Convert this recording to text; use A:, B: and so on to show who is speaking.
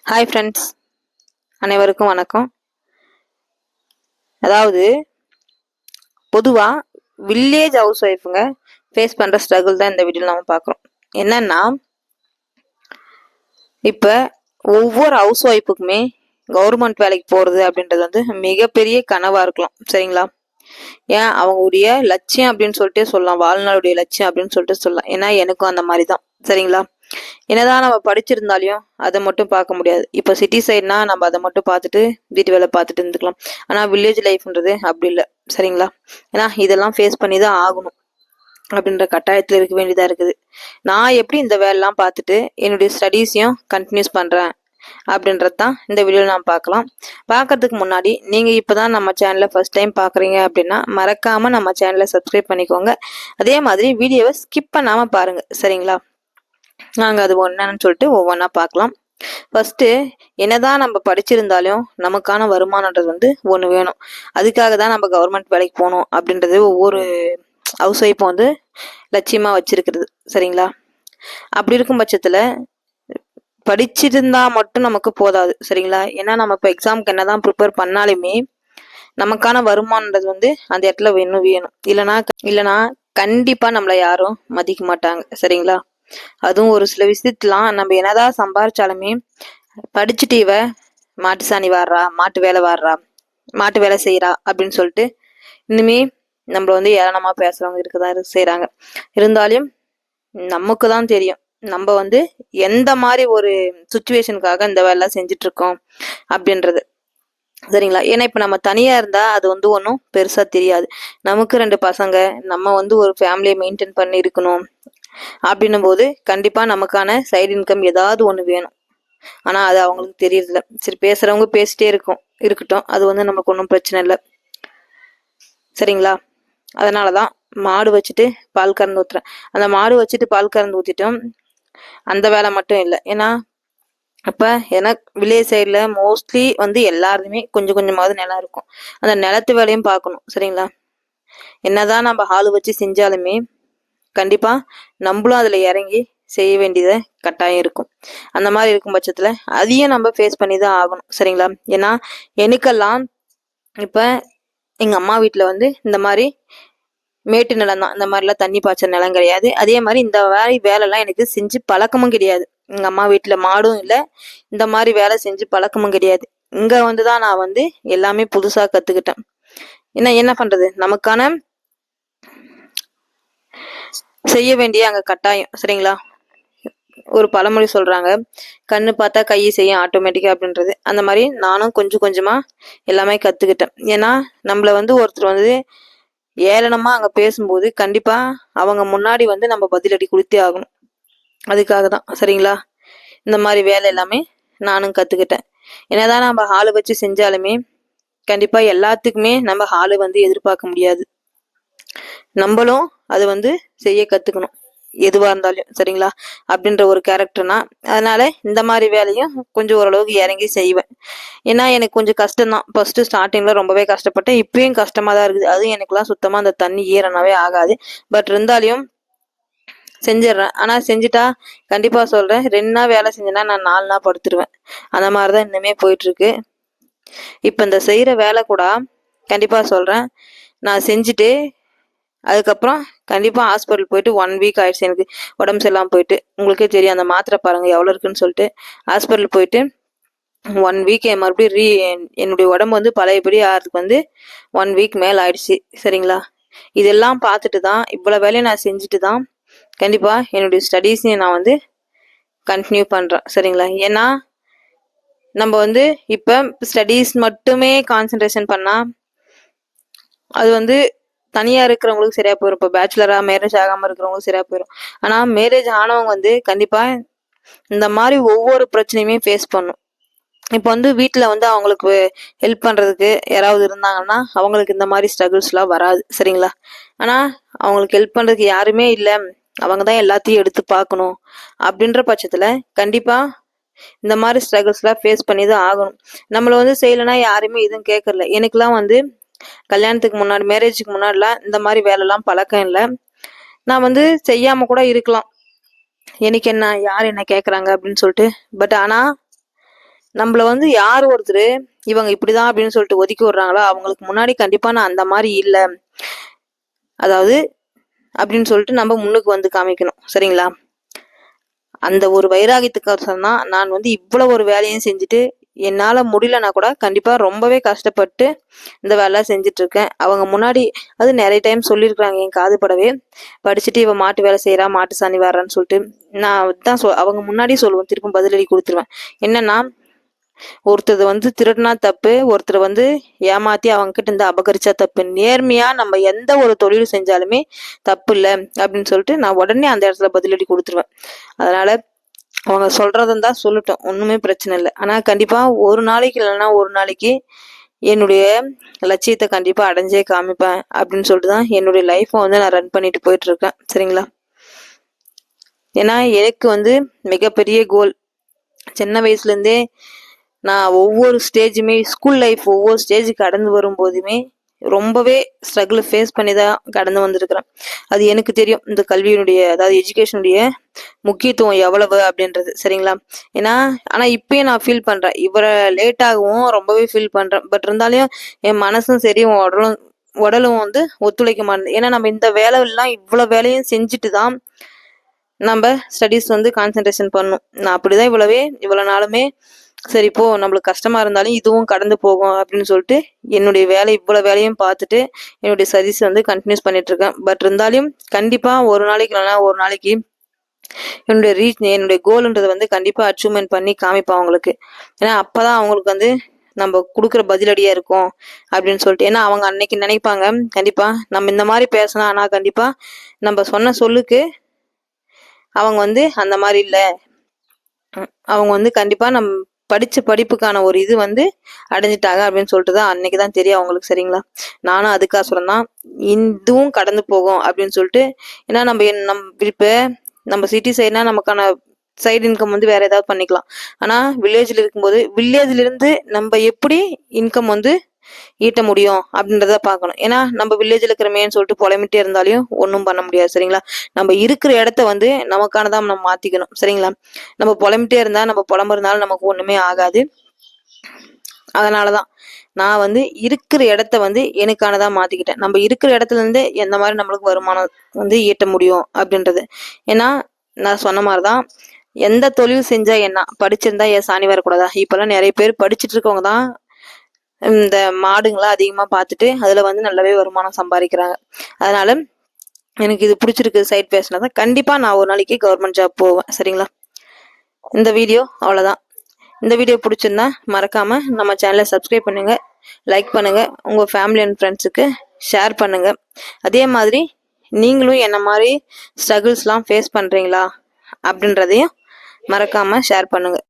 A: Hi friends அனைவருக்கும் வணக்கம். அதாவது பொதுவாக வில்லேஜ் ஹவுஸ் ஒய்ஃபுங்க ஃபேஸ் பண்ணுற ஸ்ட்ரகிள் தான் இந்த வீடியோவில் நம்ம பார்க்குறோம். என்னன்னா இப்போ ஒவ்வொரு ஹவுஸ் ஒய்ஃபுக்குமே கவர்மெண்ட் வேலைக்கு போகிறது அப்படின்றது வந்து மிகப்பெரிய கனவாக இருக்கலாம். சரிங்களா? ஏன்? அவங்களுடைய லட்சியம் அப்படின்னு சொல்லிட்டு சொல்லலாம். வாழ்நாளுடைய லட்சியம் அப்படின்னு சொல்லிட்டு சொல்லலாம். ஏன்னா எனக்கும் அந்த மாதிரி தான். சரிங்களா? என்னதான் நம்ம படிச்சிருந்தாலையும் அதை மட்டும் பார்க்க முடியாது. இப்போ சிட்டி சைட்னா நம்ம அதை மட்டும் பார்த்துட்டு வீட்டு வேலை பார்த்துட்டு இருந்துக்கலாம். ஆனால் வில்லேஜ் லைஃப்ன்றது அப்படி இல்லை. சரிங்களா? ஏன்னா இதெல்லாம் ஃபேஸ் பண்ணி தான் ஆகணும். அப்படின்ற கட்டாயத்தில் இருக்க வேண்டியதாக இருக்குது. நான் எப்படி இந்த வேலைலாம் பார்த்துட்டு என்னுடைய ஸ்டடீஸையும் கண்டினியூஸ் பண்ணுறேன் அப்படின்றது தான் இந்த வீடியோவில் நான் பார்க்கலாம். பார்க்கறதுக்கு முன்னாடி நீங்கள் இப்போ தான் நம்ம சேனலை ஃபஸ்ட் டைம் பார்க்குறீங்க அப்படின்னா மறக்காமல் நம்ம சேனலை சப்ஸ்கிரைப் பண்ணிக்கோங்க. அதே மாதிரி வீடியோவை ஸ்கிப் பண்ணாமல் பாருங்கள் சரிங்களா? நாங்கள் அது ஒன்றுன்னு சொல்லிட்டு ஒவ்வொன்றா பார்க்கலாம் ஃபஸ்ட்டு என்னதான் நம்ம படிச்சிருந்தாலும் நமக்கான வருமானன்றது வந்து ஒன்று வேணும். அதுக்காக தான் நம்ம கவர்மெண்ட் வேலைக்கு போகணும் அப்படின்றது ஒவ்வொரு ஹவுஸ் ஒய்ஃபும் வந்து லட்சியமாக வச்சிருக்கிறது. சரிங்களா? அப்படி இருக்கும் பட்சத்தில் படிச்சிருந்தா மட்டும் நமக்கு போதாது. சரிங்களா? ஏன்னா நம்ம இப்போ எக்ஸாமுக்கு என்னதான் ப்ரிப்பேர் பண்ணாலுமே நமக்கான வருமானன்றது வந்து அந்த இடத்துல வேணும் வேணும். இல்லைனா இல்லைனா கண்டிப்பாக நம்மளை யாரும் மதிக்க மாட்டாங்க. சரிங்களா? அதுவும் ஒரு சில விஷயத்துலாம் நம்ம என்னதான் சம்பாரிச்சாலுமே படிச்சுட்டு இவ மாட்டு சாணி வாடுறா மாட்டு வேலை வாடுறா மாட்டு வேலை செய்யறா அப்படின்னு சொல்லிட்டு இன்னுமே நம்மள வந்து ஏளனமா பேசுறவங்க இருக்கதான் செய்யறாங்க இருந்தாலும் நமக்கு தான் தெரியும். நம்ம வந்து எந்த மாதிரி ஒரு சுச்சுவேஷனுக்காக இந்த வேலை செஞ்சுட்டு இருக்கோம் அப்படின்றது. சரிங்களா? ஏன்னா இப்போ நம்ம தனியாக இருந்தால் அது வந்து ஒன்றும் பெருசாக தெரியாது. நமக்கு ரெண்டு பசங்க நம்ம வந்து ஒரு ஃபேமிலியை மெயின்டைன் பண்ணி இருக்கணும். அப்படின்னும் போது கண்டிப்பாக நமக்கான சைடு இன்கம் ஏதாவது ஒன்று வேணும். ஆனால் அது அவங்களுக்கு தெரியறதில்ல. சரி பேசுகிறவங்க பேசிட்டே இருக்கும் இருக்கட்டும். அது வந்து நமக்கு ஒன்றும் பிரச்சனை இல்லை. சரிங்களா? அதனால தான் மாடு வச்சுட்டு பால் கறந்து ஊற்றுறேன் அந்த மாடு வச்சுட்டு பால் கறந்து ஊற்றிட்டோம் அந்த வேலை மட்டும் இல்லை. ஏன்னா அப்போ ஏன்னா வில்லேஜ் சைடில் மோஸ்ட்லி வந்து எல்லாருமே கொஞ்சம் கொஞ்சமாவது நிலம் இருக்கும். அந்த நிலத்து வேலையும் பார்க்கணும். சரிங்களா? என்னதான் நம்ம ஆள் வச்சு செஞ்சாலுமே கண்டிப்பாக நம்மளும் அதில் இறங்கி செய்ய வேண்டியது கட்டாயம் இருக்கும். அந்த மாதிரி இருக்கும் பட்சத்தில் அதையும் நம்ம ஃபேஸ் பண்ணி தான் ஆகணும். சரிங்களா? ஏன்னா எனக்கெல்லாம் இப்போ எங்கள் அம்மா வீட்டில் வந்து இந்த மாதிரி மேட்டு நிலம் தான். இந்த மாதிரிலாம் தண்ணி பாய்ச்ச நிலம் கிடையாது. அதே மாதிரி இந்த மாதிரி வேலைலாம் எனக்கு செஞ்சு பழக்கமும் கிடையாது. எங்கள் அம்மா வீட்டில் மாடும் இல்லை. இந்த மாதிரி வேலை செஞ்சு பழக்கமும் கிடையாது. இங்கே வந்து தான் நான் வந்து எல்லாமே புதுசாக கற்றுக்கிட்டேன் என்ன என்ன பண்ணுறது நமக்கான செய்ய வேண்டிய அங்கே கட்டாயம் சரிங்களா? ஒரு பழமொழி சொல்கிறாங்க கண்ணு பார்த்தா கை செய்யும் ஆட்டோமேட்டிக்காக அப்படின்றது. அந்த மாதிரி நானும் கொஞ்சம் கொஞ்சமாக எல்லாமே கற்றுக்கிட்டேன் ஏன்னா நம்மளை வந்து ஒருத்தர் வந்து ஏளனமாக அங்கே பேசும்போது கண்டிப்பாக அவங்க முன்னாடி வந்து நம்ம பதிலடி கொடுத்தே ஆகணும். அதுக்காக தான் சரிங்களா? இந்த மாதிரி வேலை எல்லாமே நானும் கற்றுக்கிட்டேன் என்னதான் நம்ம ஹாலு வச்சு செஞ்சாலுமே கண்டிப்பாக எல்லாத்துக்குமே நம்ம ஹாலு வந்து எதிர்பார்க்க முடியாது. நம்மளும் அது வந்து செய்ய கற்றுக்கணும் எதுவாக இருந்தாலும் சரிங்களா? அப்படின்ற ஒரு கேரக்டர்னா அதனால இந்த மாதிரி வேலையும் கொஞ்சம் ஓரளவுக்கு இறங்கி செய்வேன். ஏன்னா எனக்கு கொஞ்சம் கஷ்டம்தான். ஃபஸ்ட்டு ஸ்டார்டிங்கில் ரொம்பவே கஷ்டப்பட்டேன். இப்பயும் கஷ்டமாக தான் இருக்குது. அதுவும் எனக்குலாம் சுத்தமாக அந்த தண்ணி ஈரனாவே ஆகாது. பட் இருந்தாலையும் செஞ்சிடுறேன். ஆனால் செஞ்சுட்டா கண்டிப்பாக சொல்கிறேன் ரெண்டு நாள் வேலை செஞ்சேன்னா நான் நாலு நாள் படுத்துருவேன். அந்த மாதிரி தான் இன்னுமே போயிட்டுருக்கு. இப்போ இந்த செய்கிற வேலை கூட கண்டிப்பாக சொல்கிறேன் நான் செஞ்சுட்டு அதுக்கப்புறம் கண்டிப்பாக ஹாஸ்பிட்டல் போயிட்டு ஒன் வீக் ஆயிடுச்சு எனக்கு. உடம்பு சரியில்லாமல் போயிட்டு. உங்களுக்கே தெரியும் அந்த மாத்திரை பாருங்க எவ்வளோ இருக்குன்னு சொல்லிட்டு. ஹாஸ்பிட்டல் போயிட்டு ஒன் வீக் மறுபடியும் ரீ என்னுடைய உடம்பு வந்து பழையபடி ஆகிறதுக்கு வந்து ஒன் வீக் மேலே ஆயிடுச்சு. சரிங்களா? இதெல்லாம் பார்த்துட்டு தான் இவ்வளோ வேலையை நான் செஞ்சுட்டு தான் கண்டிப்பாக என்னுடைய ஸ்டடீஸையும் நான் வந்து கண்டினியூ பண்ணுறேன் சரிங்களா? ஏன்னா நம்ம வந்து இப்போ ஸ்டடீஸ் மட்டுமே கான்சன்ட்ரேஷன் பண்ணால் அது வந்து தனியாக இருக்கிறவங்களுக்கு சரியாக போயிடும் இப்போ பேச்சுலராக மேரேஜ் ஆகாமல் இருக்கிறவங்களுக்கு சரியாக போயிடும் ஆனால் மேரேஜ் ஆனவங்க வந்து கண்டிப்பாக இந்த மாதிரி ஒவ்வொரு பிரச்சனையுமே ஃபேஸ் பண்ணும். இப்போ வந்து வீட்டில் வந்து அவங்களுக்கு ஹெல்ப் பண்ணுறதுக்கு யாராவது இருந்தாங்கன்னா அவங்களுக்கு இந்த மாதிரி ஸ்ட்ரகிள்ஸ்லாம் வராது. சரிங்களா? ஆனால் அவங்களுக்கு ஹெல்ப் பண்ணுறதுக்கு யாருமே இல்லை. அவங்க தான் எல்லாத்தையும் எடுத்து பார்க்கணும். அப்படின்ற பட்சத்தில் கண்டிப்பாக இந்த மாதிரி ஸ்ட்ரகிள்ஸ்லாம் ஃபேஸ் பண்ணி தான் ஆகணும். நம்மளை வந்து செய்யலைன்னா யாருமே எதுவும் கேட்கறல எனக்குலாம் வந்து கல்யாணத்துக்கு முன்னாடி மேரேஜுக்கு முன்னாடிலாம் இந்த மாதிரி வேலைலாம் பழக்கம் இல்லை. நான் வந்து செய்யாம கூட இருக்கலாம். எனக்கு என்ன யார் என்ன கேட்குறாங்க அப்படின்னு சொல்லிட்டு. பட் ஆனால் நம்மள வந்து யார் ஒருத்தர் இவங்க இப்படிதான் அப்படின்னு சொல்லிட்டு ஒதுக்கி விடுறாங்களோ அவங்களுக்கு முன்னாடி கண்டிப்பா நான் அந்த மாதிரி இல்லை. அதாவது அப்படின்னு சொல்லிட்டு நம்ம முன்னுக்கு வந்து காமிக்கணும். சரிங்களா? அந்த ஒரு வைராகியத்துக்கோசரம் தான் நான் வந்து இவ்வளவு ஒரு வேலையும் செஞ்சுட்டு என்னால் முடியலனா கூட கண்டிப்பாக ரொம்பவே கஷ்டப்பட்டு இந்த வேலை செஞ்சிட்ருக்கேன். அவங்க முன்னாடி அது நிறைய டைம் சொல்லியிருக்கிறாங்க என் காது படவே படிச்சுட்டு இவன் மாட்டு வேலை செய்கிறா மாட்டு சாணி வர்றான்னு சொல்லிட்டு. நான் தான் சொ அவங்க முன்னாடி சொல்லுவேன் திருப்பும் பதிலடி கொடுத்துருவேன். என்னன்னா ஒருத்தர் வந்து திருடினா தப்பு ஒருத்தர் வந்து ஏமாத்தி அவங்க கிட்ட இருந்து அபகரிச்சா தப்பு. நேர்மையா நம்ம எந்த ஒரு தொழில் செஞ்சாலுமே தப்பு இல்லை அப்படின்னு சொல்லிட்டு நான் உடனே அந்த இடத்துல பதிலடி கொடுத்துருவேன். அதனால அவங்க சொல்றதும் தான் சொல்லட்டும். ஒன்றுமே பிரச்சனை இல்லை. ஆனால் கண்டிப்பாக ஒரு நாளைக்கு இல்லைன்னா ஒரு நாளைக்கு என்னுடைய லட்சியத்தை கண்டிப்பாக அடைஞ்சே காமிப்பேன் அப்படின்னு சொல்லிட்டு தான் என்னுடைய லைஃப்பை வந்து நான் ரன் பண்ணிட்டு போயிட்டு இருக்கேன் சரிங்களா? ஏன்னா எனக்கு வந்து மிகப்பெரிய கோல் சின்ன வயசுலேருந்தே நான் ஒவ்வொரு ஸ்டேஜுமே ஸ்கூல் லைஃப் ஒவ்வொரு ஸ்டேஜ் கடந்து வரும்போதுமே ரொம்பவே ஸ்ட்ரகிள் ஃபேஸ் பண்ணி தான் கடந்து வந்திருக்கிறேன். அது எனக்கு தெரியும். இந்த கல்வியினுடைய அதாவது எஜுகேஷனுடைய முக்கியத்துவம் எவ்வளவு அப்படின்றது. சரிங்களா? ஏன்னா ஆனால் இப்பயும் நான் ஃபீல் பண்ணுறேன் இவரை லேட்டாகவும் ரொம்பவே ஃபீல் பண்ணுறேன் பட் இருந்தாலும் என் மனசும் சரி உடலும் உடலும் வந்து ஒத்துழைக்க மாட்டேன் ஏன்னா நம்ம இந்த வேலை எல்லாம் இவ்வளோ வேலையும் செஞ்சுட்டு தான் நம்ம ஸ்டடீஸ் வந்து கான்சென்ட்ரேஷன் பண்ணணும். நான் அப்படிதான் இவ்வளவே இவ்வளோ நாளுமே சரி இப்போ நம்மளுக்கு கஷ்டமா இருந்தாலும் இதுவும் கடந்து போகும் அப்படின்னு சொல்லிட்டு என்னுடைய வேலை இவ்வளோ வேலையும் பார்த்துட்டு என்னுடைய சர்வீஸ் வந்து கண்டினியூஸ் பண்ணிட்டு இருக்கேன் பட் இருந்தாலும் கண்டிப்பா ஒரு நாளைக்கு இல்லைனா ஒரு நாளைக்கு என்னுடைய ரீச் என்னுடைய கோல்ன்றதை வந்து கண்டிப்பா அச்சீவ்மெண்ட் பண்ணி காமிப்பேன் அவங்களுக்கு. ஏன்னா அப்பதான் அவங்களுக்கு வந்து நம்ம கொடுக்குற பதிலடியா இருக்கும் அப்படின்னு சொல்லிட்டு. ஏன்னா அவங்க அன்னைக்கு நினைப்பாங்க கண்டிப்பா நம்ம இந்த மாதிரி பேசணும் ஆனா கண்டிப்பா நம்ம சொன்ன சொல்லுக்கு அவங்க வந்து அந்த மாதிரி இல்லை. அவங்க வந்து கண்டிப்பா நம் படித்த படிப்புக்கான ஒரு இது வந்து அடைஞ்சிட்டாங்க அப்படின்னு சொல்லிட்டு தான் அன்னைக்கு தான் தெரியும் அவங்களுக்கு சரிங்களா? நானும் அதுக்காக தான். இதுவும் கடந்து போகும் அப்படின்னு சொல்லிட்டு ஏன்னா நம்ம நம் இப்போ நம்ம சிட்டி சைட்னா நமக்கான சைடு இன்கம் வந்து வேற ஏதாவது பண்ணிக்கலாம். ஆனால் வில்லேஜில் இருக்கும்போது வில்லேஜ்ல இருந்து நம்ம எப்படி இன்கம் வந்து ஈட்ட முடியும் அப்படின்றத பார்க்கணும். ஏன்னா நம்ம வில்லேஜில் இருக்கிறமேன்னு சொல்லிட்டு புலமிட்டே இருந்தாலையும் ஒன்றும் பண்ண முடியாது சரிங்களா? நம்ம இருக்கிற இடத்த வந்து நமக்கானதான் நம்ம மாற்றிக்கணும் சரிங்களா? நம்ம புலமிட்டே இருந்தால் நம்ம புலம்புறதுனால இருந்தாலும் நமக்கு ஒன்றுமே ஆகாது. அதனால தான் நான் வந்து இருக்கிற இடத்த வந்து எனக்கானதா மாற்றிக்கிட்டேன் நம்ம இருக்கிற இடத்துல இருந்து எந்த மாதிரி நம்மளுக்கு வருமானம் வந்து ஈட்ட முடியும் அப்படின்றது. ஏன்னா நான் சொன்ன மாதிரி தான் எந்த தொழில் செஞ்சா என்ன? படிச்சிருந்தா ஏன் சாணி வரக்கூடாதா இப்பெல்லாம் நிறைய பேர் படிச்சுட்டு இருக்கவங்க தான் இந்த மாடுங்களை அதிகமாக பார்த்துட்டு அதில் வந்து நல்லாவே வருமானம் சம்பாதிக்கிறாங்க. அதனால எனக்கு இது பிடிச்சிருக்கு சைட் பேசினா தான் கண்டிப்பாக நான் ஒரு நாளைக்கு கவர்மெண்ட் ஜாப் போவேன். சரிங்களா? இந்த வீடியோ அவ்வளோதான் இந்த வீடியோ பிடிச்சிருந்தா மறக்காமல் நம்ம சேனலை சப்ஸ்கிரைப் பண்ணுங்கள் லைக் பண்ணுங்கள் உங்கள் ஃபேமிலி அண்ட் ஃப்ரெண்ட்ஸுக்கு ஷேர் பண்ணுங்கள் அதே மாதிரி நீங்களும் என்ன மாதிரி ஸ்ட்ரகிள்ஸ்லாம் ஃபேஸ் பண்ணுறீங்களா அப்படின்றதையும் மறக்காமல் ஷேர் பண்ணுங்கள்